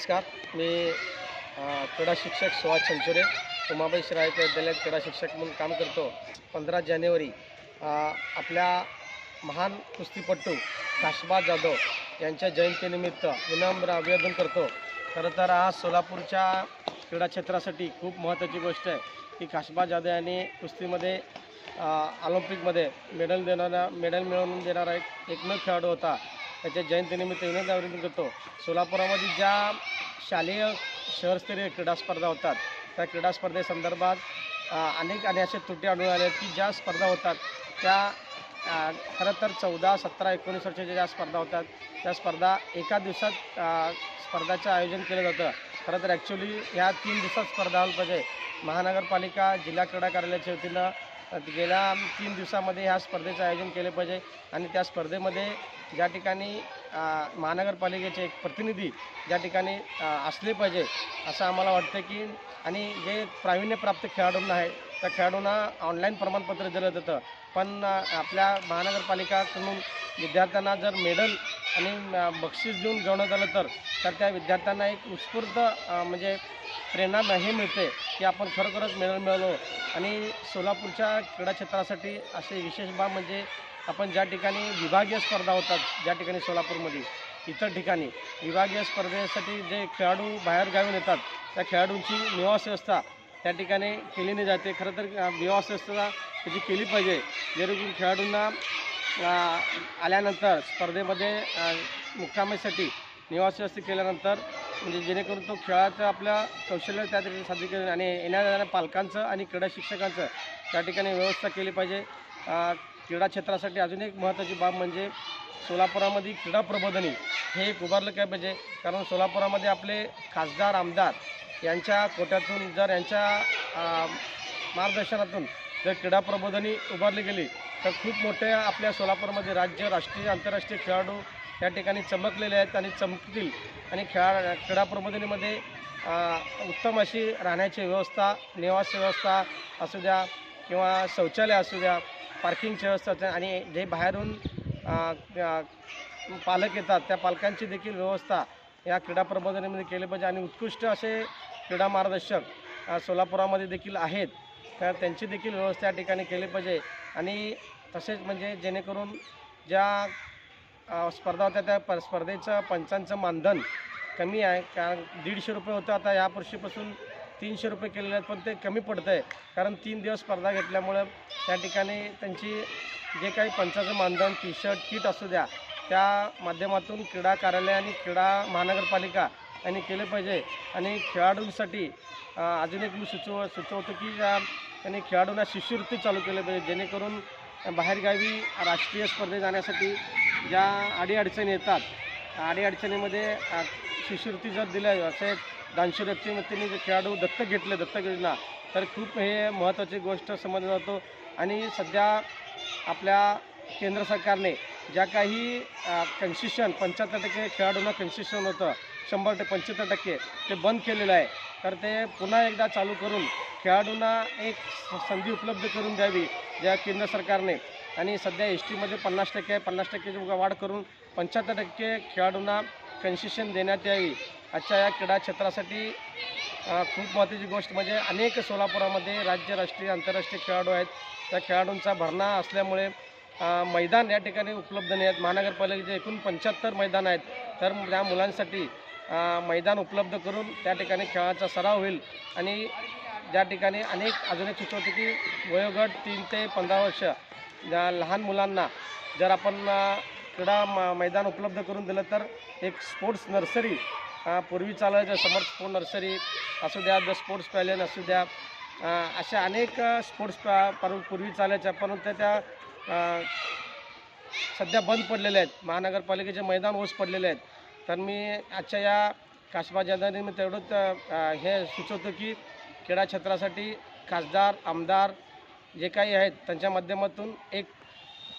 नमस्कार. मी क्रीडा शिक्षक सुहास छंचुरे. उमाबाई शिरायकर विद्यालयात क्रीडा शिक्षक म्हणून काम करतो. पंधरा जानेवारी आपल्या महान कुस्तीपटू काशबा जाधव यांच्या जयंतीनिमित्त विनम्र अभिवादन करतो. खरं तर आज सोलापूरच्या क्रीडा क्षेत्रासाठी खूप महत्त्वाची गोष्ट आहे की काशबा जाधव यांनी कुस्तीमध्ये ऑलिम्पिकमध्ये मेडल देणारा मेडल मिळवून देणारा एक एकमेव खेळाडू होता. त्याच्या जयंतीनिमित्त विनंती अभिवादन करतो. सोलापुरामध्ये ज्या शालेय शहरस्तरीय क्रीडा स्पर्धा होतात त्या क्रीडा स्पर्धेसंदर्भात अनेक आणि अशा त्रुटी आढळून आल्या आहेत की ज्या स्पर्धा होतात त्या खरं तर चौदा सतरा एकोणीस वर्षाच्या ज्या स्पर्धा होतात त्या स्पर्धा एका दिवसात स्पर्धाचं आयोजन केलं जातं. खरं तर ॲक्च्युली ह्या तीन दिवसात स्पर्धा व्हायला पाहिजे. महानगरपालिका जिल्हा क्रीडा कार्यालयाच्या वतीनं गेल्या तीन दिवसामध्ये ह्या स्पर्धेचं आयोजन केले पाहिजे आणि त्या स्पर्धेमध्ये ज्या ठिकाणी महानगरपालिकेचे एक प्रतिनिधी ज्या ठिकाणी असले पाहिजे असं आम्हाला वाटतं की आणि जे प्रावीण्यप्राप्त खेळाडूंना आहे त्या खेळाडूंना ऑनलाईन प्रमाणपत्र दिलं जातं. पण आपल्या महानगरपालिकाकडून विद्यार्थ्यांना जर मेडल आणि बक्षीस देऊन गवण्यात आलं तर तर त्या विद्यार्थ्यांना एक उत्स्फूर्त म्हणजे प्रेरणा नाही मिळते की आपण खरोखरच मेडल मिळवलो. आणि सोलापूरच्या क्रीडा क्षेत्रासाठी असे विशेष बाब म्हणजे आपण ज्या ठिकाणी विभागीय स्पर्धा होतात ज्या ठिकाणी सोलापूरमध्ये इतर ठिकाणी विभागीय स्पर्धेसाठी जे खेळाडू बाहेर गावी येतात त्या खेळाडूंची निवास व्यवस्था त्या ठिकाणी केली नाही जाते. खरं तर अ, निवास व्यवस्था त्याची केली पाहिजे जेणेकरून खेळाडूंना आल्यानंतर स्पर्धेमध्ये अ, मुक्कामीसाठी निवास व्यवस्था केल्यानंतर म्हणजे जेणेकरून तो खेळाचं आपल्या कौशल्य त्या ठिकाणी केलं आणि येणाऱ्या जाणाऱ्या पालकांचं आणि क्रीडा शिक्षकांचं त्या ठिकाणी व्यवस्था केली पाहिजे. क्रीडा क्षेत्रासाठी अजून एक महत्त्वाची बाब म्हणजे सोलापुरामध्ये क्रीडा प्रबोधनी हे एक उभारलं काय पाहिजे. कारण सोलापुरामध्ये आपले खासदार आमदार यांच्या कोट्यातून जर यांच्या मार्गदर्शनातून जर क्रीडा प्रबोधनी उभारली गेली तर खूप मोठ्या आपल्या सोलापूरमध्ये राज्य राष्ट्रीय आंतरराष्ट्रीय खेळाडू या ठिकाणी चमकलेले आहेत आणि चमकतील. आणि खेळा क्रीडा प्रबोधनीमध्ये उत्तम अशी राहण्याची व्यवस्था निवास व्यवस्था असू द्या किंवा शौचालय असू द्या पार्किंगची व्यवस्था आणि जे बाहेरून पालक येतात त्या पालकांची देखील व्यवस्था या क्रीडा प्रबोधनीमध्ये केली पाहिजे. आणि उत्कृष्ट असे क्रीडा मार्गदर्शक सोलापुरामध्ये देखील आहेत. तर त्यांची देखील व्यवस्था या ठिकाणी केली पाहिजे. आणि तसेच म्हणजे जेणेकरून ज्या स्पर्धा होत्या त्या प स्पर्धेचं पंचांचं मानधन कमी आहे. कारण दीडशे रुपये होतं. आता या वर्षीपासून तीनशे रुपये केलेले आहेत. पण ते कमी पडतं आहे कारण तीन दिवस स्पर्धा घेतल्यामुळं त्या ठिकाणी त्यांची जे काही पंचाचं मानधन टी शर्ट किट असू द्या त्या माध्यमातून क्रीडा कार्यालय आणि क्रीडा महानगरपालिका यांनी केलं पाहिजे. आणि खेळाडूंसाठी अजून एक मी सुचव सुचवतो की त्यांनी खेळाडूंना शिष्यवृत्ती चालू केली पाहिजे. जेणेकरून बाहेरगावी राष्ट्रीय स्पर्धेत जाण्यासाठी ज्या अडीअडचणी येतात अडीअडचणीमध्ये शिष्यवृत्ती जर दिल्या असे दानशूर व्यक्तिमत्तेने जे खेळाडू दत्तक घेतले दत्तक योजना तर खूप हे महत्त्वाची गोष्ट समजला जातो. आणि सध्या आपल्या केंद्र सरकारने ज्या काही कन्सेशन पंच्याहत्तर टक्के खेळाडूंना कन्सेशन होतं शंभर ते पंच्याहत्तर टक्के ते बंद केलेलं आहे तर ते पुन्हा एकदा चालू करून खेळाडूंना एक स- संधी उपलब्ध करून द्यावी ज्या केंद्र सरकारने. आणि सध्या एस टीमध्ये पन्नास टक्के आहे. पन्नास टक्केची वाढ करून पंच्याहत्तर टक्के खेळाडूंना कन्सेशन देण्यात यावी. आजच्या या क्रीडा क्षेत्रासाठी खूप महत्त्वाची गोष्ट म्हणजे अनेक सोलापुरामध्ये राज्य राष्ट्रीय आंतरराष्ट्रीय खेळाडू आहेत. त्या खेळाडूंचा भरणा असल्यामुळे मैदान या ठिकाणी उपलब्ध नाही आहेत महानगरपालिकेचे एकूण पंच्याहत्तर मैदान आहेत. तर त्या मुलांसाठी मैदान उपलब्ध करून त्या ठिकाणी खेळाचा सराव होईल. आणि ज्या ठिकाणी अनेक अजून एक सुचवते की वयोगट तीन ते पंधरा वर्ष ज्या लहान मुलांना जर आपण क्रीडा म मैदान उपलब्ध करून दिलं तर एक स्पोर्ट्स नर्सरी पूर्वी चालायचं समर्थ स्पोर्ट नर्सरी असू द्या द स्पोर्ट्स पॅलेन असू द्या अशा अनेक स्पोर्ट्स पर- पूर्वी चालायच्या परंतु त्या सध्या बंद पडलेल्या आहेत. महानगरपालिकेचे मैदान ओस पडलेले आहेत. तर मी आजच्या या काशबा मी तेवढंच हे सुचवतो की क्रीडा क्षेत्रासाठी खासदार आमदार जे काही आहेत त्यांच्या माध्यमातून एक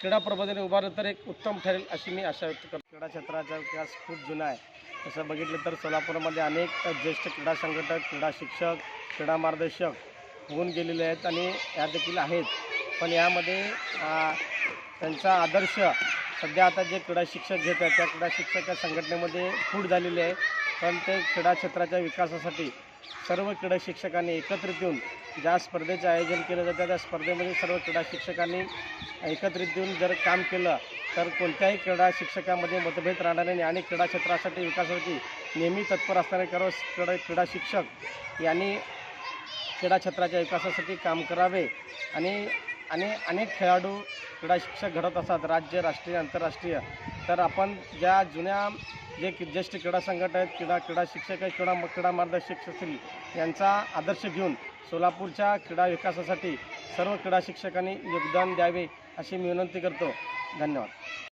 क्रीडा प्रबोधन उभारलं तर एक उत्तम ठरेल अशी मी आशा व्यक्त करतो. क्रीडा क्षेत्राचा विकास खूप जुना आहे. तसं बघितलं तर सोलापूरमध्ये अनेक ज्येष्ठ क्रीडा संघटक क्रीडा शिक्षक क्रीडा मार्गदर्शक होऊन गेलेले आहेत आणि या देखील आहेत. पण यामध्ये त्यांचा आदर्श सध्या आता जे क्रीडा शिक्षक घेत आहेत त्या क्रीडा शिक्षक संघटनेमध्ये फूट झालेली आहे पण ते क्रीडा क्षेत्राच्या विकासासाठी सर्व क्रीडा शिक्षकांनी एकत्रित येऊन ज्या स्पर्धेचे आयोजन केलं जातं त्या स्पर्धेमध्ये सर्व क्रीडा शिक्षकांनी एकत्रित येऊन जर काम केलं तर कोणत्याही क्रीडा शिक्षकामध्ये मतभेद राहणार नाही आणि क्रीडा क्षेत्रासाठी विकासासाठी नेहमी तत्पर असणारे सर्व क्रीडा क्रीडा शिक्षक यांनी क्रीडा क्षेत्राच्या विकासासाठी काम करावे आणि आणि अनेक खेळाडू क्रीडा शिक्षक घडत असतात राज्य राष्ट्रीय आंतरराष्ट्रीय. तर आपण ज्या जुन्या जे ज्येष्ठ क्रीडा संघटना आहेत क्रीडा क्रीडा शिक्षक आहेत क्रीडा क्रीडा मार्गदर्शक असतील यांचा आदर्श घेऊन सोलापूरच्या क्रीडा विकासासाठी सर्व क्रीडा शिक्षकांनी योगदान द्यावे अशी मी विनंती करतो. धन्यवाद.